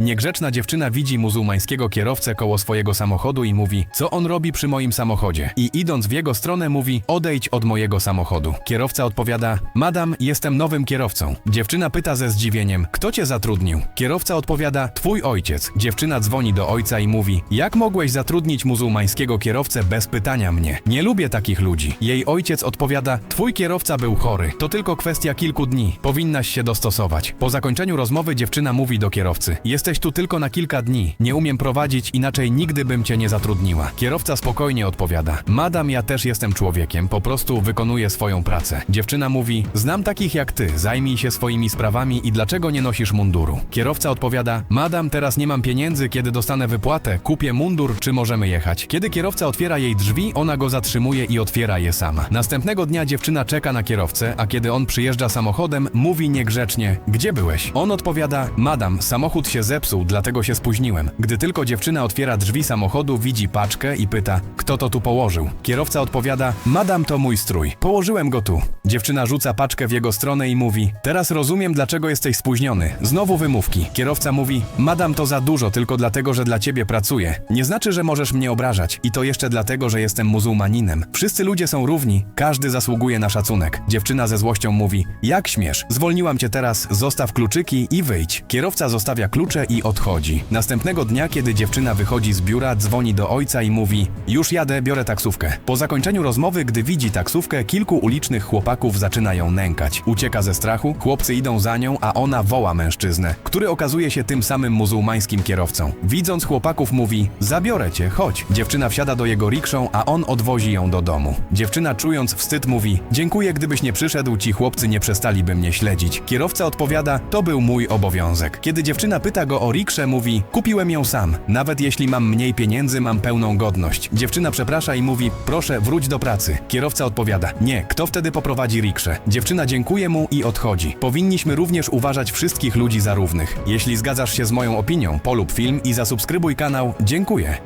Niegrzeczna dziewczyna widzi muzułmańskiego kierowcę koło swojego samochodu i mówi, co on robi przy moim samochodzie. I idąc w jego stronę mówi, odejdź od mojego samochodu. Kierowca odpowiada, madam, jestem nowym kierowcą. Dziewczyna pyta ze zdziwieniem, kto cię zatrudnił? Kierowca odpowiada, twój ojciec. Dziewczyna dzwoni do ojca i mówi, jak mogłeś zatrudnić muzułmańskiego kierowcę bez pytania mnie? Nie lubię takich ludzi. Jej ojciec odpowiada, twój kierowca był chory. To tylko kwestia kilku dni. Powinnaś się dostosować. Po zakończeniu rozmowy dziewczyna mówi do kierowcy, jesteś tu tylko na kilka dni. Nie umiem prowadzić, inaczej nigdy bym cię nie zatrudniła. Kierowca spokojnie odpowiada, madam, ja też jestem człowiekiem, po prostu wykonuję swoją pracę. Dziewczyna mówi, znam takich jak ty, zajmij się swoimi sprawami i dlaczego nie nosisz munduru? Kierowca odpowiada, madam, teraz nie mam pieniędzy, kiedy dostanę wypłatę, kupię mundur, czy możemy jechać? Kiedy kierowca otwiera jej drzwi, ona go zatrzymuje i otwiera je sama. Następnego dnia dziewczyna czeka na kierowcę, a kiedy on przyjeżdża samochodem, mówi niegrzecznie, gdzie byłeś? On odpowiada, madam, samochód się zepsuł, dlatego się spóźniłem. Gdy tylko dziewczyna otwiera drzwi samochodu, widzi paczkę i pyta, kto to tu położył? Kierowca odpowiada, madam, to mój strój. Położyłem go tu. Dziewczyna rzuca paczkę w jego stronę i mówi, teraz rozumiem, dlaczego jesteś spóźniony. Znowu wymówki. Kierowca mówi, madam, to za dużo tylko dlatego, że dla ciebie pracuję. Nie znaczy, że możesz mnie obrażać. I to jeszcze dlatego, że jestem muzułmaninem. Wszyscy ludzie są równi, każdy zasługuje na szacunek. Dziewczyna ze złością mówi, jak śmiesz? Zwolniłam cię teraz, zostaw kluczyki i wyjdź. Kierowca zostawia klucze i odchodzi. Następnego dnia, kiedy dziewczyna wychodzi z biura, dzwoni do ojca i mówi, już jadę, biorę taksówkę. Po zakończeniu rozmowy, gdy widzi taksówkę, kilku ulicznych chłopaków zaczyna ją nękać. Ucieka ze strachu, chłopcy idą za nią, a ona woła mężczyznę, który okazuje się tym samym muzułmańskim kierowcą. Widząc chłopaków mówi, zabiorę cię, chodź. Dziewczyna wsiada do jego rikszą, a on odwozi ją do domu. Dziewczyna czując wstyd mówi, dziękuję, gdybyś nie przyszedł, ci chłopcy nie przestaliby mnie śledzić. Kierowca odpowiada, to był mój obowiązek. Kiedy dziewczyna pyta go o rikszę, mówi, kupiłem ją sam. Nawet jeśli mam mniej pieniędzy, mam pełną godność. Dziewczyna przeprasza i mówi, proszę, wróć do pracy. Kierowca odpowiada, nie, kto wtedy poprowadzi rikszę? Dziewczyna dziękuje mu i odchodzi. Powinniśmy również uważać wszystkich ludzi za równych. Jeśli zgadzasz się z moją opinią, polub film i zasubskrybuj kanał. Dziękuję.